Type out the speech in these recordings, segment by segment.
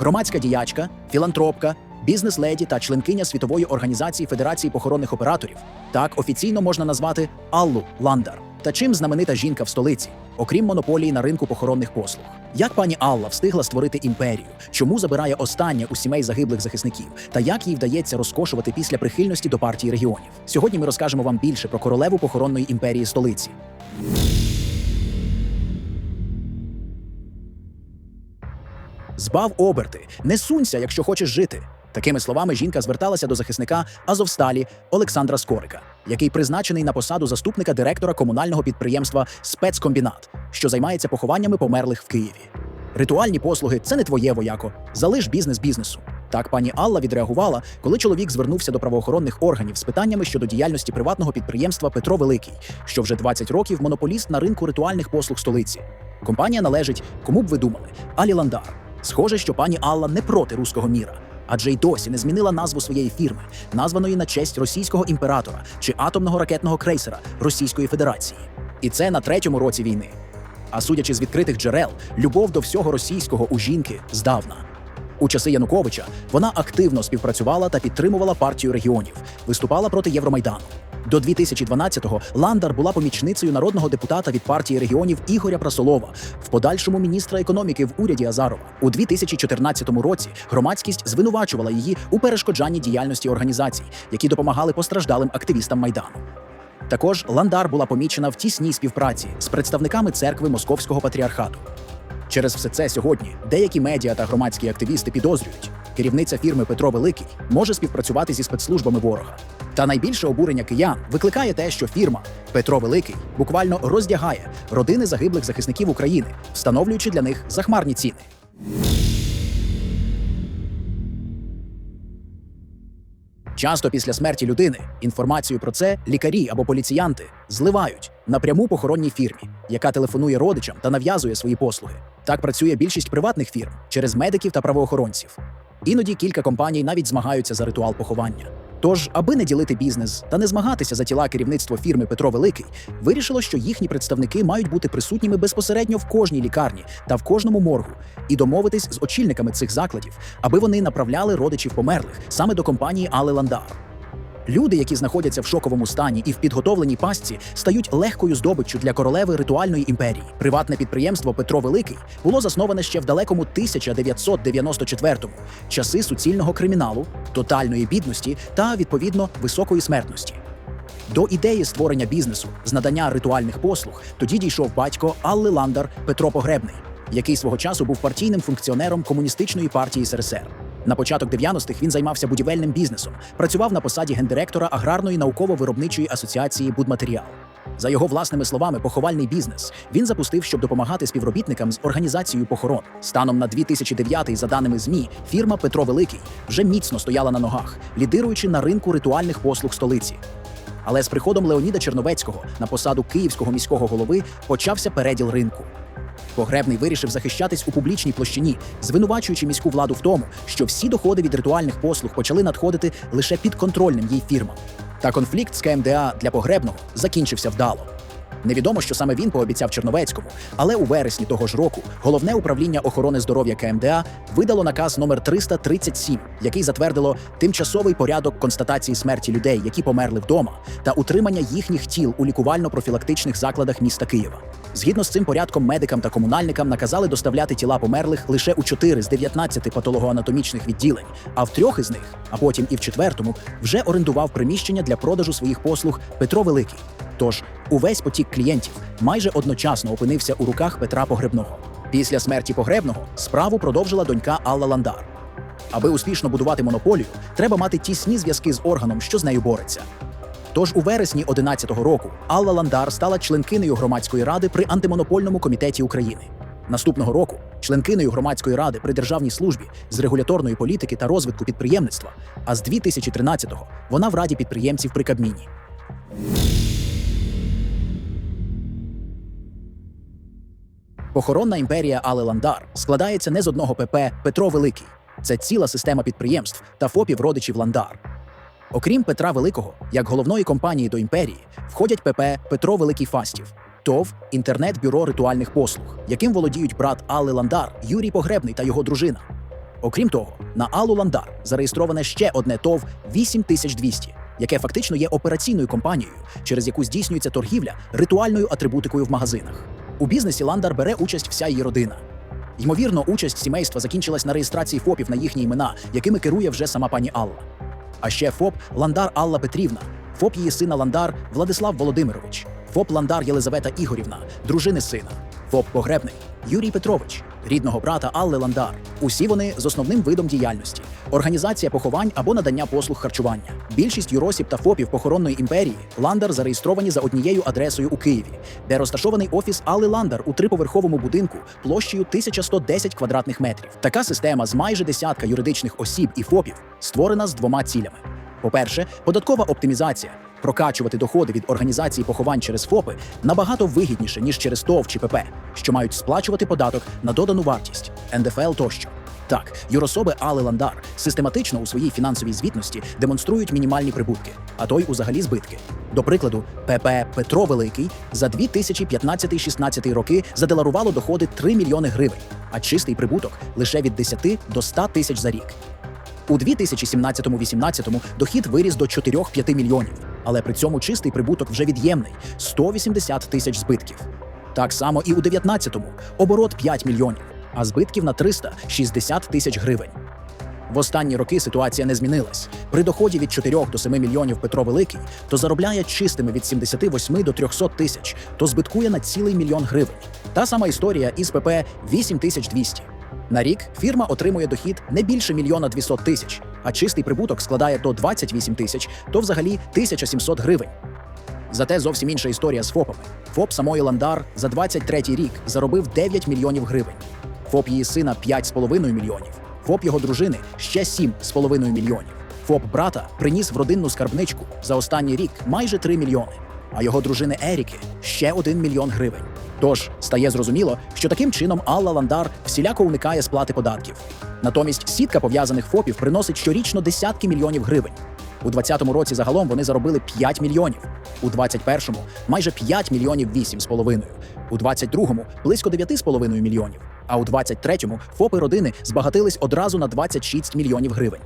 громадська діячка, філантропка, бізнес-леді та членкиня світової організації Федерації похоронних операторів. Так офіційно можна назвати Аллу Ландар. Та чим знаменита жінка в столиці, окрім монополії на ринку похоронних послуг? Як пані Алла встигла створити імперію? Чому забирає останнє у сімей загиблих захисників? Та як їй вдається розкошувати після прихильності до партії регіонів? Сьогодні ми розкажемо вам більше про королеву похоронної імперії столиці. Збав оберти, не сунься, якщо хочеш жити. Такими словами жінка зверталася до захисника Азовсталі Олександра Скорика, який призначений на посаду заступника директора комунального підприємства Спецкомбінат, що займається похованнями померлих в Києві. Ритуальні послуги це не твоє вояко. Залиш бізнес бізнесу. Так пані Алла відреагувала, коли чоловік звернувся до правоохоронних органів з питаннями щодо діяльності приватного підприємства Петро Великий, що вже 20 років монополіст на ринку ритуальних послуг столиці. Компанія належить, кому б ви думали, Алі Ландар. Схоже, що пані Алла не проти руського міра, адже й досі не змінила назву своєї фірми, названої на честь російського імператора чи атомного ракетного крейсера Російської Федерації. І це на третьому році війни. А судячи з відкритих джерел, любов до всього російського у жінки здавна. У часи Януковича вона активно співпрацювала та підтримувала партію регіонів, виступала проти Євромайдану. До 2012-го Ландар була помічницею народного депутата від партії регіонів Ігоря Прасолова, в подальшому міністра економіки в уряді Азарова. У 2014 році громадськість звинувачувала її у перешкоджанні діяльності організацій, які допомагали постраждалим активістам майдану. Також Ландар була помічена в тісній співпраці з представниками церкви Московського патріархату. Через все це сьогодні деякі медіа та громадські активісти підозрюють, керівниця фірми Петро Великий може співпрацювати зі спецслужбами ворога. Та найбільше обурення киян викликає те, що фірма Петро Великий буквально роздягає родини загиблих захисників України, встановлюючи для них захмарні ціни. Часто після смерті людини інформацію про це лікарі або поліціянти зливають напряму похоронній фірмі, яка телефонує родичам та нав'язує свої послуги. Так працює більшість приватних фірм через медиків та правоохоронців. Іноді кілька компаній навіть змагаються за ритуал поховання. Тож, аби не ділити бізнес та не змагатися за тіла керівництво фірми Петро Великий, вирішило, що їхні представники мають бути присутніми безпосередньо в кожній лікарні та в кожному моргу і домовитись з очільниками цих закладів, аби вони направляли родичів померлих саме до компанії Але Ландар. Люди, які знаходяться в шоковому стані і в підготовленій пастці, стають легкою здобиччю для королеви ритуальної імперії. Приватне підприємство Петро Великий було засноване ще в далекому 1994-му, часи суцільного криміналу, тотальної бідності та відповідно високої смертності. До ідеї створення бізнесу з надання ритуальних послуг тоді дійшов батько Алли Ландар Петро Погребний, який свого часу був партійним функціонером комуністичної партії СРСР. На початок 90-х він займався будівельним бізнесом, працював на посаді гендиректора аграрної науково-виробничої асоціації Будматеріал. За його власними словами, поховальний бізнес він запустив, щоб допомагати співробітникам з організацією похорон. Станом на 2009 за даними ЗМІ, фірма Петро Великий вже міцно стояла на ногах, лідируючи на ринку ритуальних послуг столиці. Але з приходом Леоніда Черновецького на посаду київського міського голови почався переділ ринку. Погребний вирішив захищатись у публічній площині, звинувачуючи міську владу в тому, що всі доходи від ритуальних послуг почали надходити лише підконтрольним їй фірмам. Та конфлікт з КМДА для погребного закінчився вдало. Невідомо, що саме він пообіцяв Черновецькому, але у вересні того ж року головне управління охорони здоров'я КМДА видало наказ номер 337, який затвердило тимчасовий порядок констатації смерті людей, які померли вдома, та утримання їхніх тіл у лікувально-профілактичних закладах міста Києва. Згідно з цим порядком, медикам та комунальникам наказали доставляти тіла померлих лише у 4 з 19 патологоанатомічних відділень, а в трьох із них, а потім і в четвертому, вже орендував приміщення для продажу своїх послуг Петро Великий. Тож увесь потік клієнтів майже одночасно опинився у руках Петра Погребного. Після смерті Погребного справу продовжила донька Алла Ландар. Аби успішно будувати монополію, треба мати тісні зв'язки з органом, що з нею бореться. Тож у вересні 11-го року Алла Ландар стала членкинею громадської ради при антимонопольному комітеті України. Наступного року членкинею громадської ради при державній службі з регуляторної політики та розвитку підприємництва. А з 2013-го вона в раді підприємців при Кабміні. Похоронна імперія Але Ландар складається не з одного ПП Петро Великий. Це ціла система підприємств та ФОПів родичів Ландар. Окрім Петра Великого, як головної компанії до імперії, входять ПП Петро Великий Фастів, ТОВ інтернет-бюро ритуальних послуг, яким володіють брат Алли Ландар, Юрій Погребний та його дружина. Окрім того, на Аллу Ландар зареєстроване ще одне ТОВ 8200, яке фактично є операційною компанією, через яку здійснюється торгівля ритуальною атрибутикою в магазинах. У бізнесі Ландар бере участь вся її родина. Ймовірно, участь сімейства закінчилась на реєстрації ФОПів на їхні імена, якими керує вже сама пані Алла. А ще ФОП Ландар Алла Петрівна, ФОП її сина Ландар Владислав Володимирович, ФОП Ландар Єлизавета Ігорівна, дружини сина, ФОП Погребний Юрій Петрович, рідного брата Алли Ландар. Усі вони з основним видом діяльності організація поховань або надання послуг харчування. Більшість юросіб та ФОПів похоронної імперії Ландар зареєстровані за однією адресою у Києві, де розташований офіс Алли Ландар у триповерховому будинку площею 1110 квадратних метрів. Така система з майже десятка юридичних осіб і ФОПів створена з двома цілями. По-перше, податкова оптимізація. Прокачувати доходи від організації поховань через ФОПи набагато вигідніше, ніж через ТОВ чи ПП, що мають сплачувати податок на додану вартість, НДФЛ тощо. Так, юрособи Али Ландар систематично у своїй фінансовій звітності демонструють мінімальні прибутки, а то й узагалі збитки. До прикладу, ПП Петро Великий за 2015-16 роки задекларувало доходи 3 мільйони гривень, а чистий прибуток лише від 10 до 100 тисяч за рік. У 2017-18 дохід виріс до 4-5 мільйонів, але при цьому чистий прибуток вже від'ємний 180 тисяч збитків. Так само і у 19-му оборот 5 мільйонів, а збитків на 360 тисяч гривень. В останні роки ситуація не змінилась. При доході від 4 до 7 мільйонів Петро Великий то заробляє чистими від 78 до 300 тисяч, то збиткує на цілий мільйон гривень. Та сама історія із ПП 8200. На рік фірма отримує дохід не більше мільйона 200 тисяч, а чистий прибуток складає то 28 тисяч, то взагалі 1700 гривень. Зате зовсім інша історія з ФОПами. ФОП самої Ландар за 23-й рік заробив 9 мільйонів гривень. ФОП її сина 5,5 мільйонів. ФОП його дружини ще 7,5 мільйонів. ФОП брата приніс в родинну скарбничку за останній рік майже 3 мільйони, а його дружини Еріки ще 1 мільйон гривень. Тож стає зрозуміло, що таким чином Алла Ландар всіляко уникає сплати податків. Натомість сітка пов'язаних ФОПів приносить щорічно десятки мільйонів гривень. У 2020 році загалом вони заробили 5 мільйонів, у 2021 – майже 5 мільйонів 8,5, у 2022 – близько 9,5 мільйонів, а у 2023 ФОПи родини збагатились одразу на 26 мільйонів гривень.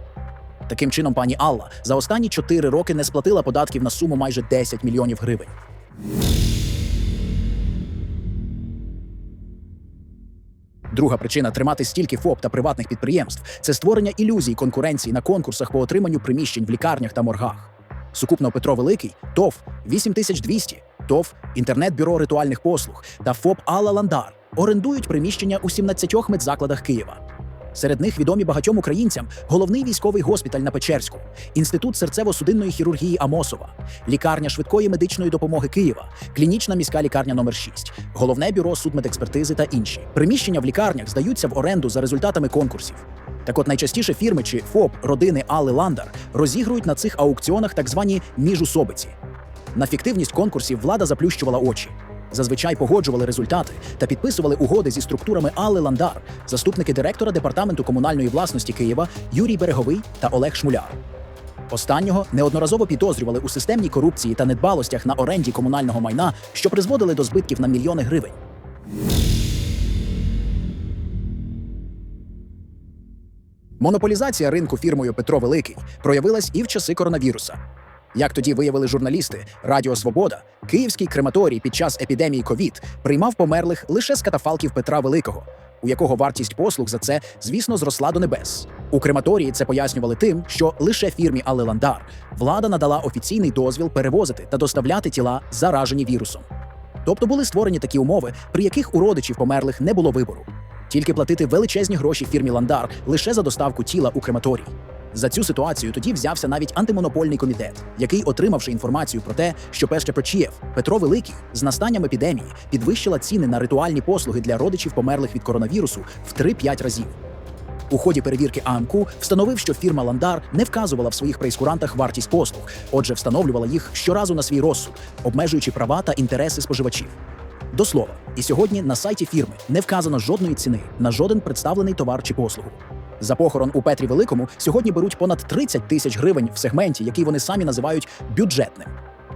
Таким чином, пані Алла за останні 4 роки не сплатила податків на суму майже 10 мільйонів гривень. Друга причина тримати стільки ФОП та приватних підприємств це створення ілюзій конкуренції на конкурсах по отриманню приміщень в лікарнях та моргах. Сукупно Петро Великий, ТОВ 8200, ТОВ інтернет-бюро ритуальних послуг та ФОП Алла Ландар орендують приміщення у 17 медзакладах Києва. Серед них відомі багатьом українцям головний військовий госпіталь на Печерську, інститут серцево-судинної хірургії Амосова, лікарня швидкої медичної допомоги Києва, клінічна міська лікарня номер 6 головне бюро судмедекспертизи та інші. Приміщення в лікарнях здаються в оренду за результатами конкурсів. Так от найчастіше фірми чи ФОП родини Алли Ландар розігрують на цих аукціонах так звані міжусобиці. На фіктивність конкурсів влада заплющувала очі. Зазвичай погоджували результати та підписували угоди зі структурами Алли Ландар, заступники директора департаменту комунальної власності Києва Юрій Береговий та Олег Шмуляр. Останнього неодноразово підозрювали у системній корупції та недбалостях на оренді комунального майна, що призводили до збитків на мільйони гривень. Монополізація ринку фірмою Петро Великий проявилась і в часи коронавіруса. Як тоді виявили журналісти, Радіо Свобода, київський крематорій під час епідемії ковід приймав померлих лише з катафалків Петра Великого, у якого вартість послуг за це, звісно, зросла до небес. У крематорії це пояснювали тим, що лише фірмі Але Ландар влада надала офіційний дозвіл перевозити та доставляти тіла, заражені вірусом. Тобто були створені такі умови, при яких у родичів померлих не було вибору. Тільки платити величезні гроші фірмі Ландар лише за доставку тіла у крематорій. За цю ситуацію тоді взявся навіть антимонопольний комітет, який, отримавши інформацію про те, що Пещепечієв Петро Великий з настанням епідемії підвищила ціни на ритуальні послуги для родичів померлих від коронавірусу в 3-5 разів. У ході перевірки АМКУ встановив, що фірма Ландар не вказувала в своїх прейскурантах вартість послуг, отже, встановлювала їх щоразу на свій розсуд, обмежуючи права та інтереси споживачів. До слова, і сьогодні на сайті фірми не вказано жодної ціни на жоден представлений товар чи послугу. За похорон у Петрі Великому сьогодні беруть понад 30 тисяч гривень в сегменті, який вони самі називають бюджетним.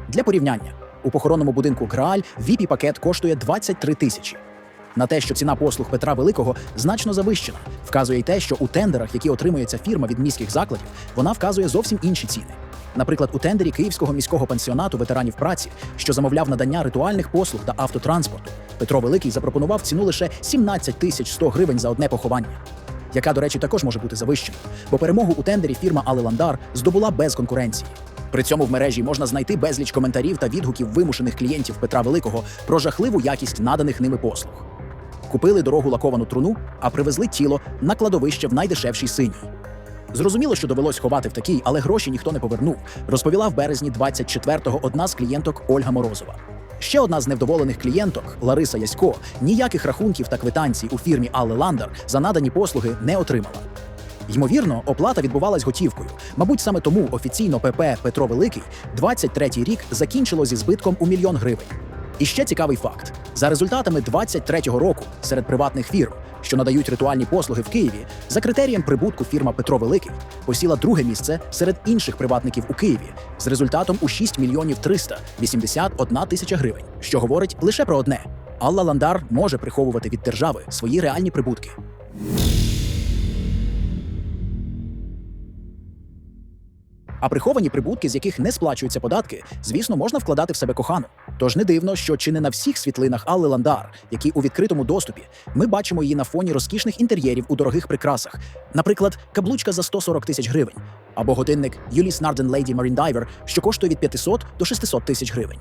Для порівняння, у похоронному будинку Грааль віпі пакет коштує 23 тисячі. На те, що ціна послуг Петра Великого значно завищена, вказує й те, що у тендерах, які отримує ця фірма від міських закладів, вона вказує зовсім інші ціни. Наприклад, у тендері Київського міського пансіонату ветеранів праці, що замовляв надання ритуальних послуг та автотранспорту, Петро Великий запропонував ціну лише 17 тисяч 100 гривень за одне поховання. Яка, до речі, також може бути завищеною, бо перемогу у тендері фірма Алеландар здобула без конкуренції. При цьому в мережі можна знайти безліч коментарів та відгуків вимушених клієнтів Петра Великого про жахливу якість наданих ними послуг. Купили дорогу лаковану труну, а привезли тіло на кладовище в найдешевшій синій. Зрозуміло, що довелось ховати в такій, але гроші ніхто не повернув, розповіла в березні 24-го одна з клієнток Ольга Морозова. Ще одна з невдоволених клієнток Лариса Ясько ніяких рахунків та квитанцій у фірмі Алле Ландер за надані послуги не отримала. Ймовірно, оплата відбувалась готівкою. Мабуть, саме тому офіційно ПП Петро Великий 23-й рік закінчило зі збитком у мільйон гривень. І ще цікавий факт: за результатами 23-го року серед приватних фірм, що надають ритуальні послуги в Києві, за критерієм прибутку фірма Петро Великий посіла друге місце серед інших приватників у Києві з результатом у 6 мільйонів 381 тисяча гривень, що говорить лише про одне: Алла Ландар може приховувати від держави свої реальні прибутки. А приховані прибутки, з яких не сплачуються податки, звісно, можна вкладати в себе кохану. Тож не дивно, що чи не на всіх світлинах Алли Ландар, які у відкритому доступі, ми бачимо її на фоні розкішних інтер'єрів у дорогих прикрасах, наприклад, каблучка за 140 тисяч гривень, або годинник Юліс Нарден Лейді Маріндайвер, що коштує від 500 до 600 тисяч гривень.